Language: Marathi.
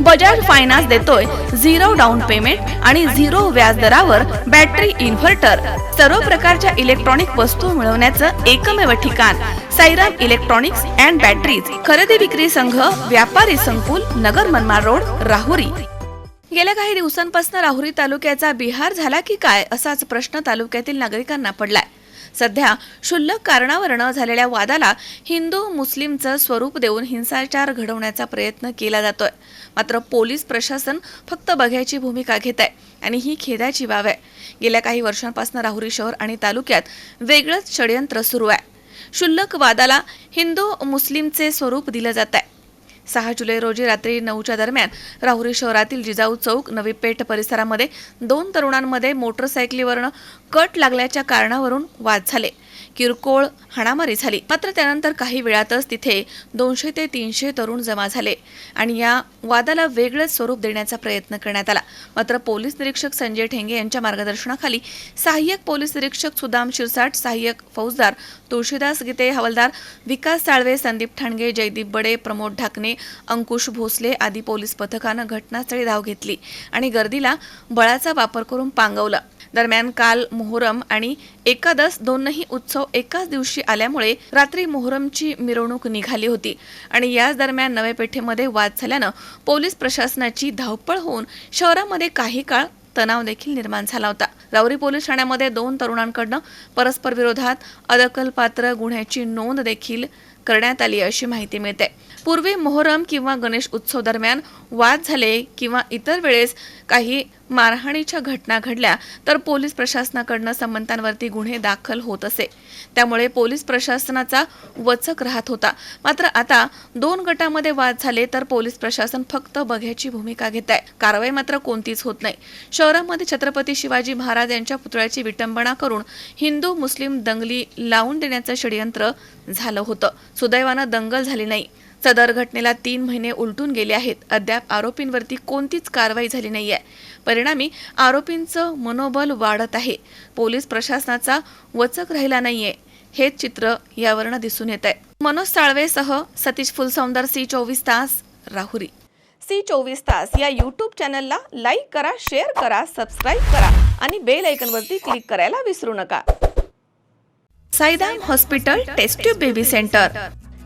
बजाज फायनान्स देतोय. झिरो डाऊन पेमेंट आणि झिरो व्याज दरावर बॅटरी इन्व्हर्टर. सर्व प्रकारच्या इलेक्ट्रॉनिक वस्तू मिळवण्याचं एकमेव ठिकाण. Sairam electronics and batteries. खरेदी विक्री संघ व्यापारी संकुल नगर मनमाड रोड राहुरी. गेल्या काही दिवसांपासून राहुरी तालुक्याचा बिहार झाला की काय असाच प्रश्न तालुक्यातील नागरिकांना पडलाय. सध्या क्षुल्लक कारणावरनं झालेल्या वादाला हिंदू मुस्लिमचं स्वरूप देऊन हिंसाचार घडवण्याचा प्रयत्न केला जातोय. मात्र पोलीस प्रशासन फक्त बघ्याची भूमिका घेत आहे आणि ही खेदाची बाब आहे. गेल्या काही वर्षांपासून राहुरी शहर आणि तालुक्यात वेगळंच षडयंत्र सुरू आहे. क्षुल्लक वादाला हिंदू मुस्लिमचे स्वरूप दिलं जात आहे सहा जुलै रोजी रात्री नऊच्या दरम्यान राहुरी शहरातील जिजाऊ चौक नवी पेठ परिसरामध्ये दोन तरुणांमध्ये मोटरसायकलीवरनं कट लागल्याच्या कारणावरून वाद झाले. किरकोळ हाणामारी झाली. मात्र त्यानंतर काही वेळातच तिथे दोनशे ते तीनशे तरुण जमा झाले आणि या वादाला वेगळंच स्वरूप देण्याचा प्रयत्न करण्यात आला. मात्र पोलीस निरीक्षक संजय ठेंगे यांच्या मार्गदर्शनाखाली सहाय्यक पोलीस निरीक्षक सुदाम शिरसाट सहाय्यक फौजदार तुळशीदास गीते हवालदार विकास साळवे संदीप ठाणगे जयदीप बडे प्रमोद ढाकणे अंकुश भोसले आदी पोलीस पथकानं घटनास्थळी धाव घेतली आणि गर्दीला बळाचा वापर करून पांगवलं. दरम्यान काल मोहरम आणि एकादश दोनही उत्सव एकाच दिवशी आल्यामुळे रात्री मोहरमची मिरवणूक निघाली होती. आणि याच दरम्यान नवे पेठेमध्ये वाद झाल्यानं पोलीस प्रशासनाची धावपळ होऊन शहरामध्ये काही काळ तणाव देखील निर्माण झाला होता. राऊरी पोलीस ठाण्यामध्ये दोन तरुणांकडनं परस्पर विरोधात अदखलपात्र गुन्ह्याची नोंद देखील करण्यात आली अशी माहिती मिळते. पूर्वी मोहरम किंवा गणेश उत्सव दरम्यान वाद झाले किंवा इतर वेळेस काही मारहाणीच्या घटना घडल्या तर पोलीस प्रशासनाकडनं संबंधांवरती गुन्हे दाखल होत असे. त्यामुळे पोलीस प्रशासनाचा वचक राहत होता. मात्र आता दोन गटामध्ये वाद झाले तर पोलीस प्रशासन फक्त बघ्याची भूमिका घेत आहे कारवाई मात्र कोणतीच होत नाही. शहरामध्ये छत्रपती शिवाजी महाराज यांच्या पुतळ्याची विटंबना करून हिंदू मुस्लिम दंगली लावून देण्याचं षडयंत्र झालं होतं. सुदैवानं दंगल झाली नाही. सदर घटनेला तीन महिने उलटून गेले आहेत. अद्याप आरोपींवरती कोणतीच कारवाई झाली नाहीये. परिणामी आरोपींचं मनोबल वाढत आहे. पोलीस प्रशासनाचा वचक राहिला नाहीये. हेच चित्र यावरनं दिसून येत आहे मनोज साळवेसह सतीश फुलसौंदर सी चोवीस तास राहुरी. सी चोवीस तास या यूट्यूब चॅनलला लाईक करा शेअर करा सबस्क्राईब करा आणि बेल आयकॉनवरती क्लिक करायला विसरू नका. Saidam hospital test tube baby centre.